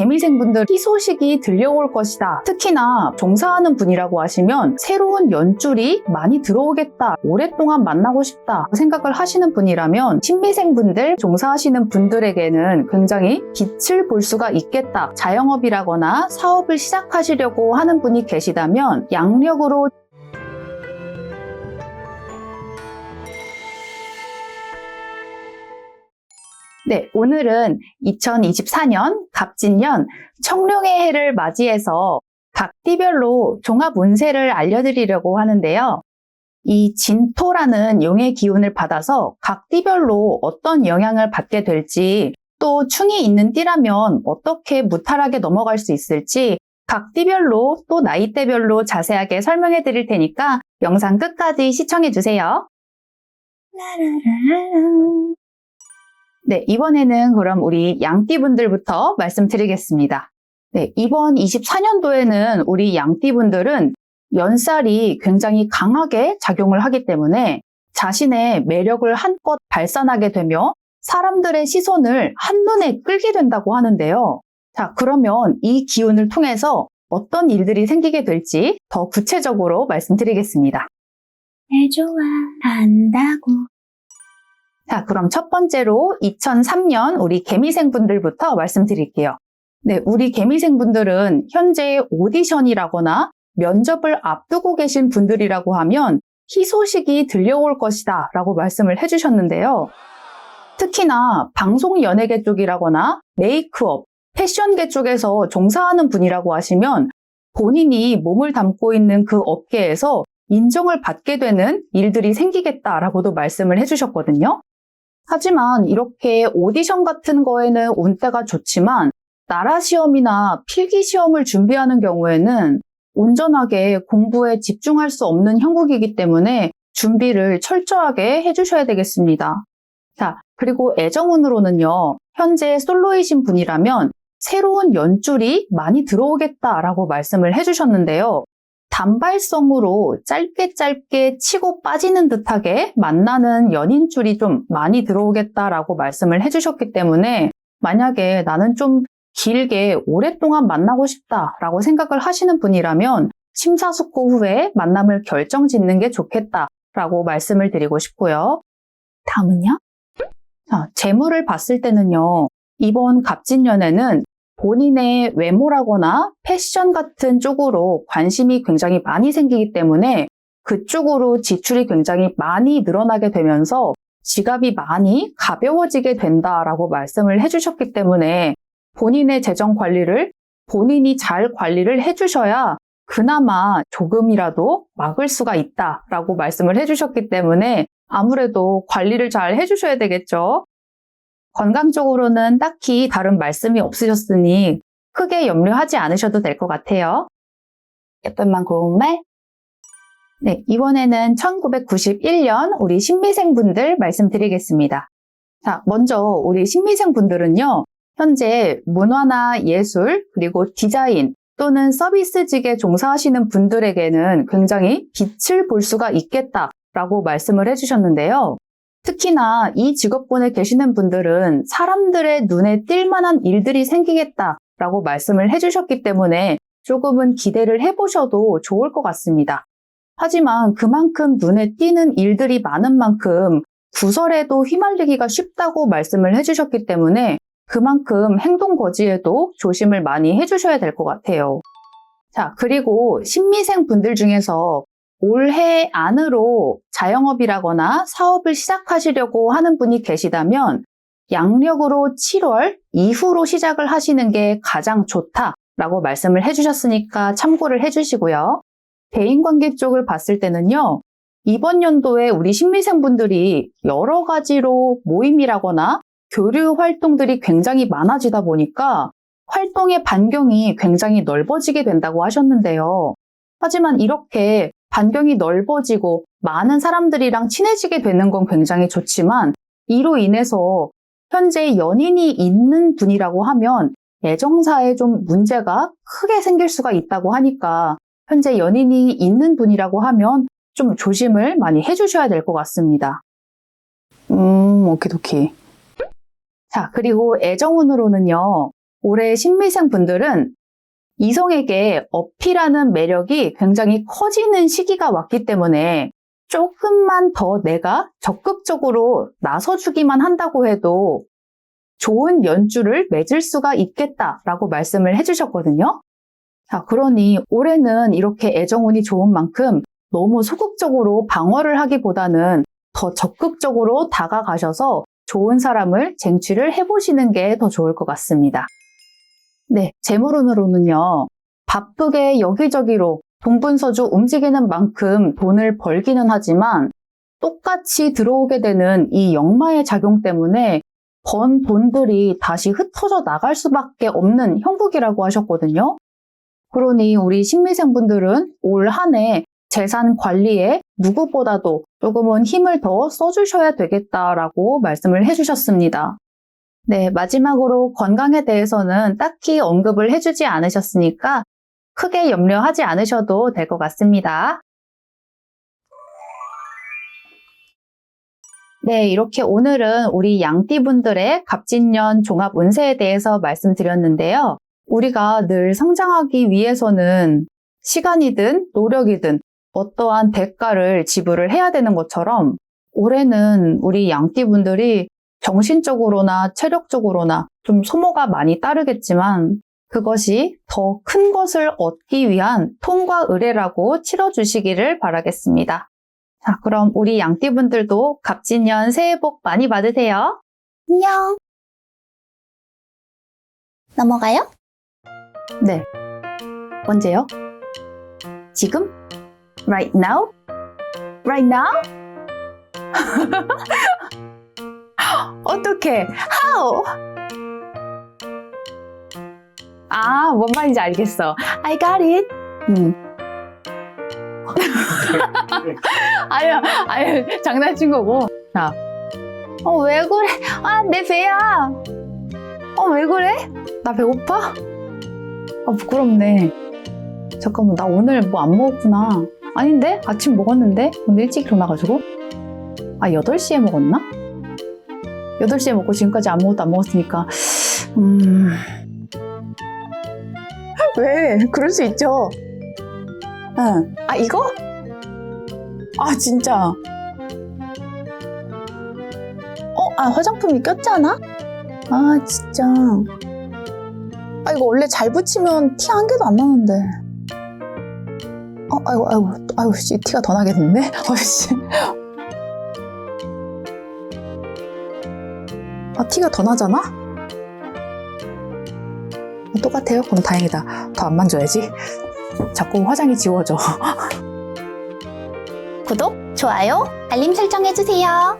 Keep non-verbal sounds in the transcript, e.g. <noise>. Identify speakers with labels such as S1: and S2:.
S1: 개미생분들 희소식이 들려올 것이다. 특히나 종사하는 분이라고 하시면 새로운 연줄이 많이 들어오겠다. 오랫동안 만나고 싶다. 생각을 하시는 분이라면 신미생분들 종사하시는 분들에게는 굉장히 빛을 볼 수가 있겠다. 자영업이라거나 사업을 시작하시려고 하는 분이 계시다면 양력으로 네, 오늘은 2024년 갑진년 청룡의 해를 맞이해서 각 띠별로 종합 운세를 알려드리려고 하는데요. 이 진토라는 용의 기운을 받아서 각 띠별로 어떤 영향을 받게 될지 또 충이 있는 띠라면 어떻게 무탈하게 넘어갈 수 있을지 각 띠별로 또 나이대별로 자세하게 설명해 드릴 테니까 영상 끝까지 시청해 주세요. 네, 이번에는 그럼 우리 양띠분들부터 말씀드리겠습니다. 네, 이번 24년도에는 우리 양띠분들은 연살이 굉장히 강하게 작용을 하기 때문에 자신의 매력을 한껏 발산하게 되며 사람들의 시선을 한눈에 끌게 된다고 하는데요. 자, 그러면 이 기운을 통해서 어떤 일들이 생기게 될지 더 구체적으로 말씀드리겠습니다.
S2: 내 좋아한다고
S1: 자, 그럼 첫 번째로 2003년 우리 개미생분들부터 말씀드릴게요. 네, 우리 개미생분들은 현재 오디션이라거나 면접을 앞두고 계신 분들이라고 하면 희소식이 들려올 것이다 라고 말씀을 해주셨는데요. 특히나 방송 연예계 쪽이라거나 메이크업, 패션계 쪽에서 종사하는 분이라고 하시면 본인이 몸을 담고 있는 그 업계에서 인정을 받게 되는 일들이 생기겠다라고도 말씀을 해주셨거든요. 하지만 이렇게 오디션 같은 거에는 온 때가 좋지만 나라 시험이나 필기 시험을 준비하는 경우에는 온전하게 공부에 집중할 수 없는 형국이기 때문에 준비를 철저하게 해주셔야 되겠습니다. 자, 그리고 애정운으로는요, 현재 솔로이신 분이라면 새로운 연줄이 많이 들어오겠다라고 말씀을 해주셨는데요. 단발성으로 짧게 짧게 치고 빠지는 듯하게 만나는 연인줄이 좀 많이 들어오겠다라고 말씀을 해주셨기 때문에 만약에 나는 좀 길게 오랫동안 만나고 싶다라고 생각을 하시는 분이라면 심사숙고 후에 만남을 결정 짓는 게 좋겠다라고 말씀을 드리고 싶고요. 다음은요? 자, 재물을 봤을 때는요. 이번 갑진년에는 본인의 외모라거나 패션 같은 쪽으로 관심이 굉장히 많이 생기기 때문에 그쪽으로 지출이 굉장히 많이 늘어나게 되면서 지갑이 많이 가벼워지게 된다라고 말씀을 해주셨기 때문에 본인의 재정 관리를 본인이 잘 관리를 해주셔야 그나마 조금이라도 막을 수가 있다라고 말씀을 해주셨기 때문에 아무래도 관리를 잘 해주셔야 되겠죠. 건강적으로는 딱히 다른 말씀이 없으셨으니 크게 염려하지 않으셔도 될 것 같아요. 예쁜만 고운 말? 네, 이번에는 1991년 우리 신미생분들 말씀드리겠습니다. 자, 먼저 우리 신미생분들은요, 현재 문화나 예술, 그리고 디자인 또는 서비스직에 종사하시는 분들에게는 굉장히 빛을 볼 수가 있겠다라고 말씀을 해주셨는데요. 특히나 이 직업군에 계시는 분들은 사람들의 눈에 띌 만한 일들이 생기겠다라고 말씀을 해주셨기 때문에 조금은 기대를 해보셔도 좋을 것 같습니다. 하지만 그만큼 눈에 띄는 일들이 많은 만큼 구설에도 휘말리기가 쉽다고 말씀을 해주셨기 때문에 그만큼 행동 거지에도 조심을 많이 해주셔야 될 것 같아요. 자, 그리고 신미생 분들 중에서 올해 안으로 자영업이라거나 사업을 시작하시려고 하는 분이 계시다면 양력으로 7월 이후로 시작을 하시는 게 가장 좋다라고 말씀을 해주셨으니까 참고를 해주시고요. 대인관계 쪽을 봤을 때는요. 이번 연도에 우리 신미생분들이 여러 가지로 모임이라거나 교류 활동들이 굉장히 많아지다 보니까 활동의 반경이 굉장히 넓어지게 된다고 하셨는데요. 하지만 이렇게 반경이 넓어지고 많은 사람들이랑 친해지게 되는 건 굉장히 좋지만 이로 인해서 현재 연인이 있는 분이라고 하면 애정사에 좀 문제가 크게 생길 수가 있다고 하니까 현재 연인이 있는 분이라고 하면 좀 조심을 많이 해주셔야 될 것 같습니다. 음, 오키도키. 자, 그리고 애정운으로는요, 올해 신미생 분들은 이성에게 어필하는 매력이 굉장히 커지는 시기가 왔기 때문에 조금만 더 내가 적극적으로 나서주기만 한다고 해도 좋은 연주를 맺을 수가 있겠다라고 말씀을 해주셨거든요. 자, 그러니 올해는 이렇게 애정운이 좋은 만큼 너무 소극적으로 방어를 하기보다는 더 적극적으로 다가가셔서 좋은 사람을 쟁취를 해보시는 게 더 좋을 것 같습니다. 네, 재물운으로는요, 바쁘게 여기저기로 동분서주 움직이는 만큼 돈을 벌기는 하지만 똑같이 들어오게 되는 이 역마의 작용 때문에 번 돈들이 다시 흩어져 나갈 수밖에 없는 형국이라고 하셨거든요. 그러니 우리 신미생분들은 올 한 해 재산 관리에 누구보다도 조금은 힘을 더 써주셔야 되겠다라고 말씀을 해주셨습니다. 네, 마지막으로 건강에 대해서는 딱히 언급을 해주지 않으셨으니까 크게 염려하지 않으셔도 될 것 같습니다. 네, 이렇게 오늘은 우리 양띠분들의 갑진년 종합 운세에 대해서 말씀드렸는데요. 우리가 늘 성장하기 위해서는 시간이든 노력이든 어떠한 대가를 지불을 해야 되는 것처럼 올해는 우리 양띠분들이 정신적으로나 체력적으로나 좀 소모가 많이 따르겠지만 그것이 더 큰 것을 얻기 위한 통과 의례라고 치러주시기를 바라겠습니다. 자, 그럼 우리 양띠분들도 갑진년 새해 복 많이 받으세요.
S2: 안녕. 넘어가요?
S1: 네. 언제요? 지금? Right now? Right now? <laughs> 어떻게? How? 아, 뭔 말인지 알겠어. I got it. 음. <laughs> 아유, 아유, 장난친 거고. 자. 어, 왜 그래? 아, 내 배야. 어, 왜 그래? 나 배고파? 아, 부끄럽네. 잠깐만, 나 오늘 뭐 안 먹었구나. 아닌데? 아침 먹었는데? 오늘 일찍 일어나가지고? 아, 8시에 먹었나? 8시에 먹고 지금까지 아무것도 안 먹었으니까. 음. 왜? 그럴 수 있죠. 응. 아, 이거? 아, 진짜. 어, 아, 화장품이 꼈잖아? 아, 진짜. 아, 이거 원래 잘 붙이면 티 한 개도 안 나는데. 어, 아이고, 아이고, 아이고, 씨, 티가 더 나겠는데? <laughs> 어이씨. 아, 티가 더 나잖아? 아, 똑같아요? 그럼 다행이다. 더 안 만져야지. 자꾸 화장이 지워져. <laughs>
S2: 구독, 좋아요, 알림 설정 해주세요.